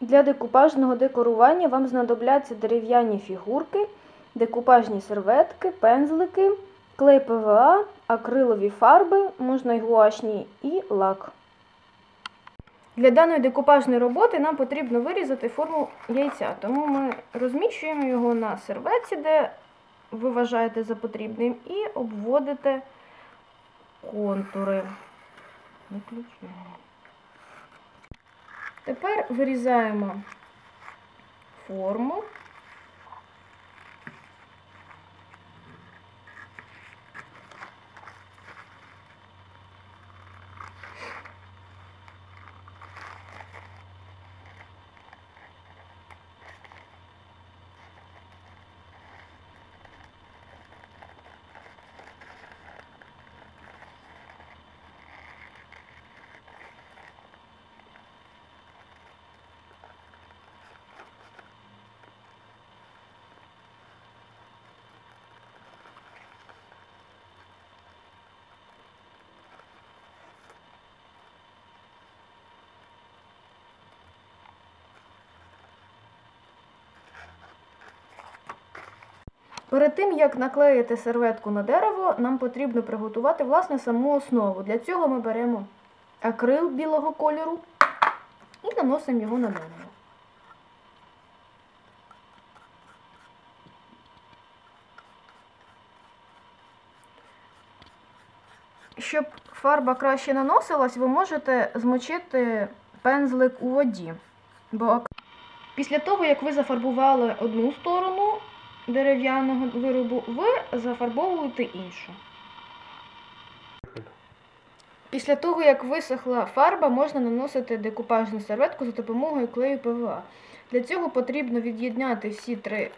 Для декупажного декорування вам знадобляться дерев'яні фігурки, декупажні серветки, пензлики, клей ПВА, акрилові фарби, можна й гуашні, і лак. Для даної декупажної роботи нам потрібно вирізати форму яйця, тому ми розміщуємо його на серветці, де ви вважаєте за потрібним, і обводите контури. Виключаємо. Тепер вирізаємо форму. Перед тим, як наклеїти серветку на дерево, нам потрібно приготувати власне саму основу. Для цього ми беремо акрил білого кольору і наносимо його на дерево. Щоб фарба краще наносилась, ви можете змочити пензлик у воді. Бо після того, як ви зафарбували одну сторону дерев'яного виробу, ви зафарбовуєте іншу. Після того, як висохла фарба, можна наносити декупажну серветку за допомогою клею ПВА. Для цього потрібно від'єдняти всі три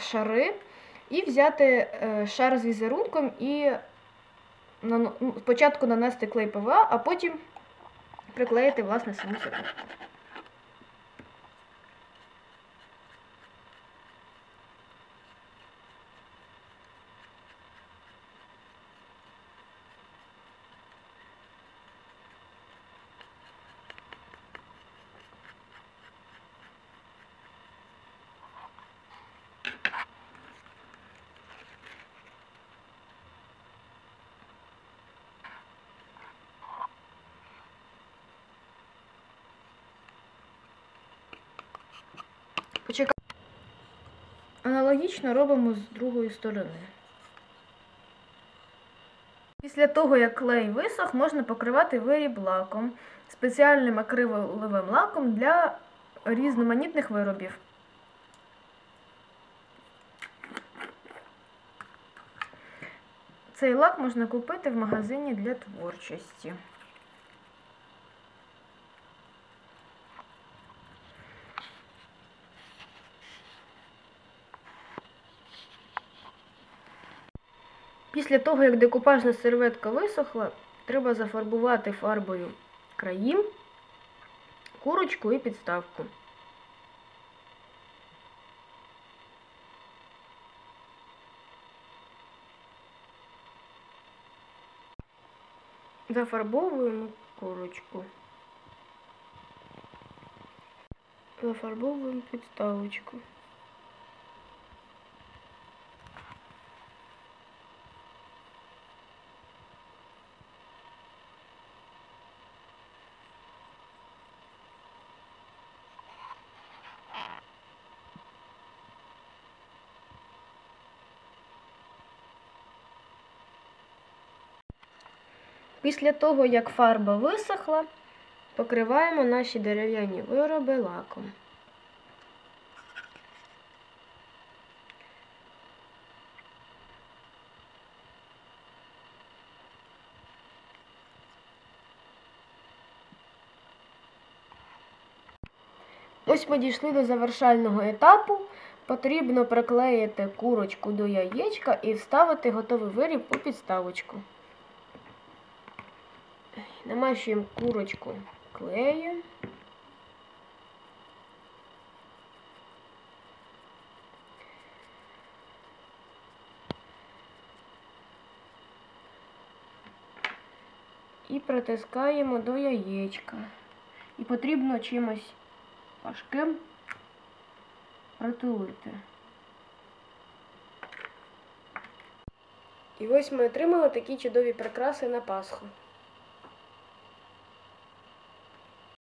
шари і взяти е, шар з візерунком і ну, спочатку нанести клей ПВА, а потім приклеїти власне саму серветку. Почекай. Аналогічно робимо з другої сторони. Після того, як клей висох, можна покривати виріб лаком, спеціальним акриловим лаком для різноманітних виробів. Цей лак можна купити в магазині для творчості. Після того, як декупажна серветка висохла, треба зафарбувати фарбою краї, курочку і підставку. Зафарбовуємо курочку. Зафарбовуємо підставочку. Після того, як фарба висохла, покриваємо наші дерев'яні вироби лаком. Ось ми дійшли до завершального етапу. Потрібно приклеїти курочку до яєчка і вставити готовий виріб у підставочку. Намащуємо курочку клеєм. І притискаємо до яєчка. І потрібно чимось важким притулити. І ось ми отримали такі чудові прикраси на Пасху.